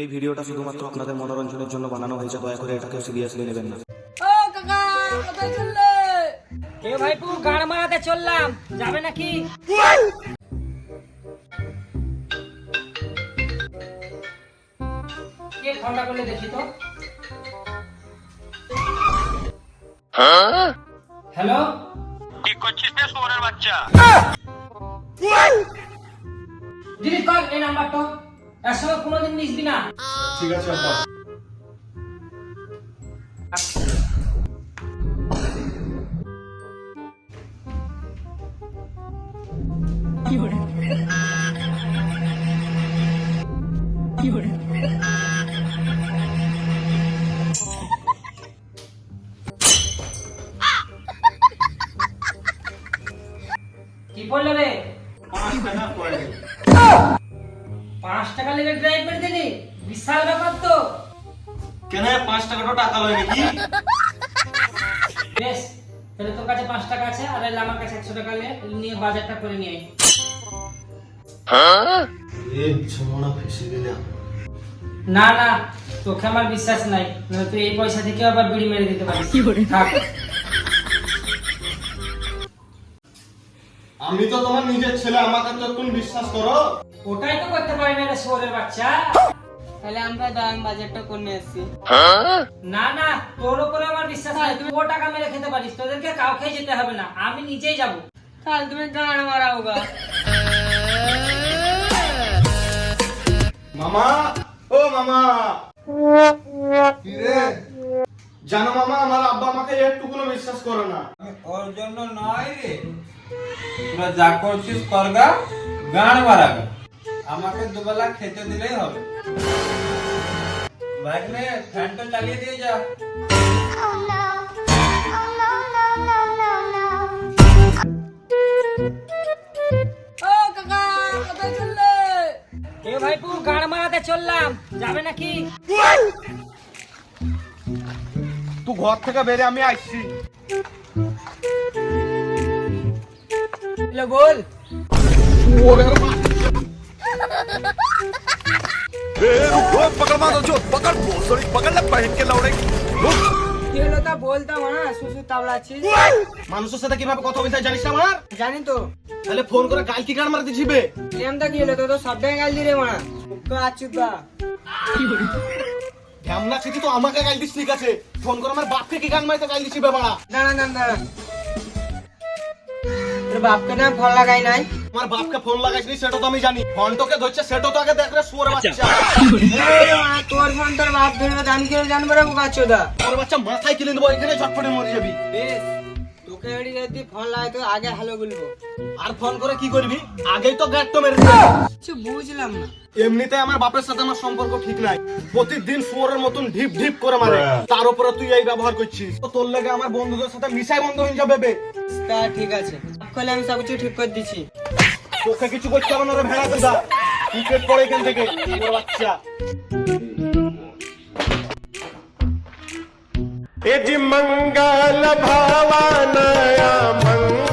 এই ভিডিওটা শুধুমাত্র আপনাদের মনোরঞ্জনের জন্য বানানো হয়েছে দয়া করে এটাকে সিরিয়াসলি নেবেন না। ও কাকা কোথায় চললে? এ ভাইপু গান মারাতে চললাম যাবে নাকি? কে ঠান্ডা করলে দেখি তো? হ্যালো? কি করছিস রে বাচ্চা? ডিলিট কর এই নাম্বারটা। এর সঙ্গে কোনোদিন মিশবি না। ঠিক আছে আব্বা। কি বলল রে? পাঁচ টাকা পড়ে। পাঁচ টাকা লেগে ড্রাইভ করে দিলি? বিশাল ব্যাপার তো। কেন পাঁচ টাকাটা টাকা লয় নাকি? বেশ তাহলে তোর কাছে পাঁচ টাকা আছে আর এলে আমার কাছে একশো টাকা নে, নিয়ে বাজারটা করে নিয়ে না না তোকে আমার বিশ্বাস নাই তুই এই পয়সা থেকে আবার বিড়ি মেরে দিতে পারিস। থাক। আমি তো তোমার নিজের ছেলে আমাকে তো তুমি বিশ্বাস করো। ওটাই তো করতে পারি না রে শোরের বাচ্চা। তাহলে আমরা দাম বাজারটা করে এসেছি না না তোর উপরে আমার বিশ্বাস নাই। তুই ও টাকা মেরে খেতে পারিস তোদেরকে কাউকে যেতে হবে না। আমি নিজেই যাব। তাহলে তুমি গান মারাও গা। মামা ও মামা। কি রে জানো মামা আমার আব্বা আমাকে একটুকুনো বিশ্বাস করে না। ওর জন্য নয় রে। তোরা যা করছিস করগা গান মারাগা আমাকে দুবেলা খেতে দিলেই হবে। বাইক নে ফ্যানটা চালিয়ে দিয়ে যা। এ ভাইপু গান মারাতে চললাম। যাবে নাকি? তুই ঘর থেকে বেরে আমি আসছি লে বল কি হলো তা বলতাম না শুশু তাবলাচ্ছিস মানুষের সাথে কীভাবে কথা বলতে হয় জানিস না আমার জানি তো তাহলে ফোন করে গাল কি গান মারতে ছিবে এমটা কি হলো তো তো সব জায়গায় গাল দিরে মারা তো আচুদা ঢ্যামনা ছিটি তো আমাকে গাল দিস ঠিক আছে ফোন করে আমার বাপকে কি গান মারতে গাল দিছিবে বাড়া দাঁড়া দাঁড়া দাঁড়া তোর বাপকে না ফল লাগাই নাই? আমার বাপকে ফোন সেটা তো আমি জানি। ফোন তোকে ধরছে সেটা তো আগে দেখ রে সুয়ার বাচ্চা। তোর ফোন তোর বাপ ধরবে তো কেউ জানব রে তোর বাচ্চা মাথায় কিনে দেবো এখানে ঝটপটে মরে যাবি। বেশ তোকে এড়ি যদি ফোন লাগাই তো আগে হ্যালো বলব। আর ফোন করে কি করবি? আগেই তো গাঁটটো মেরে। কিছু বুঝলাম না। এমনিতে আমার বাপের সাথে আমার সম্পর্ক ঠিক নাই। প্রতিদিন শুয়োরের মতন ঢিপ ঢিপ করে মারে। তার উপরে তুই এই ব্যবহার করছিস। তো তোর লাগে আমার বন্ধুদের সাথে মিশাই বন্ধ হয়ে যাবে তা ঠিক আছে। কলে আমি সব কিছু ঠিক করে দিচ্ছি তোকে কিছু করতে হবে না রে ভেড়াতে দা ক্রিকেট পড়ে এখান থেকে তোর বাচ্চা यजि मंगल भावानया मंगल